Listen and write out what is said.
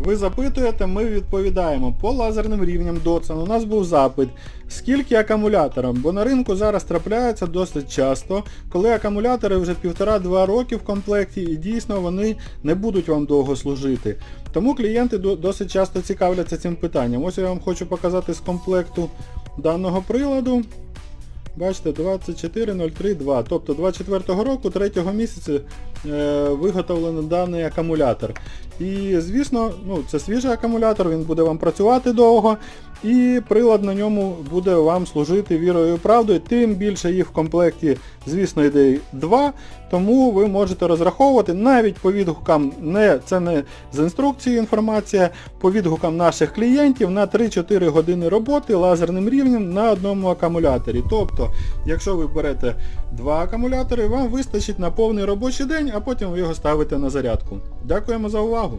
Ви запитуєте, ми відповідаємо по лазерним рівням Дотсон. У нас був запит, скільки акумуляторам, бо на ринку зараз трапляється досить часто, коли акумулятори вже півтора-два роки в комплекті і дійсно вони не будуть вам довго служити. Тому клієнти досить часто цікавляться цим питанням. Ось я вам хочу показати з комплекту даного приладу. Бачите, 24032. Тобто 24 року, 3 місяця е, виготовлений даний акумулятор. І звісно, ну, це свіжий акумулятор, він буде вам працювати довго. І прилад на ньому буде вам служити вірою і правдою. Тим більше їх в комплекті, звісно, йде два. Тому ви можете розраховувати навіть по відгукам, не, це не з інструкції інформація, по відгукам наших клієнтів на 3-4 години роботи лазерним рівнем на одному акумуляторі. Тобто, якщо ви берете два акумулятори, вам вистачить на повний робочий день, а потім ви його ставите на зарядку. Дякуємо за увагу!